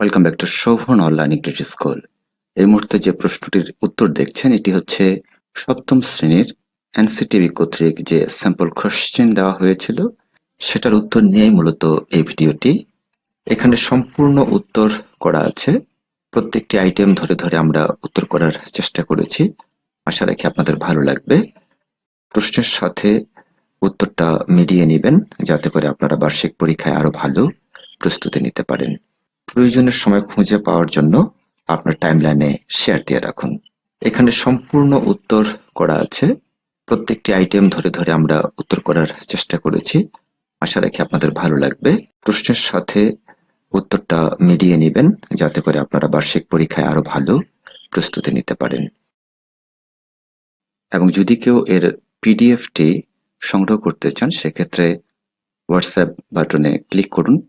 Welcome back to Shovan online English school এই মুহূর্তে যে প্রশ্নটির উত্তর দেখছেন, এটি হচ্ছে সপ্তম শ্রেণির এনসিটিভি কর্তৃক যে স্যাম্পল কোশ্চেন দেওয়া হয়েছিল, সেটার উত্তর নিয়েই মূলত এই ভিডিওটি। এখানে সম্পূর্ণ উত্তর করা আছে। প্রত্যেকটি আইটেম ধরে ধরে আমরা উত্তর করার চেষ্টা করেছি। আশা রাখি আপনাদের ভালো লাগবে। প্রশ্নের সাথে উত্তরটা মিলিয়ে নেবেন, যাতে করে আপনারা বার্ষিক পরীক্ষায় আরও ভালো প্রস্তুতি নিতে পারেন। প্রয়োজনের সময় খুঁজে পাওয়ার জন্য আপনার টাইমলাইনে শেয়ার দিয়ে রাখুন। এখানে সম্পূর্ণ উত্তর করা আছে। প্রত্যেকটি আইটেম ধরে ধরে আমরা উত্তর করার চেষ্টা করেছি। আশা রাখি আপনাদের ভালো লাগবে। প্রশ্নের সাথে উত্তরটা মিলিয়ে নেবেন, যাতে করে আপনারা বার্ষিক পরীক্ষায় আরও ভালো প্রস্তুতি নিতে পারেন। এবং যদি কেউ এর পিডিএফটি সংগ্রহ করতে চান, সেক্ষেত্রে হোয়াটসঅ্যাপ বাটনে ক্লিক করুন।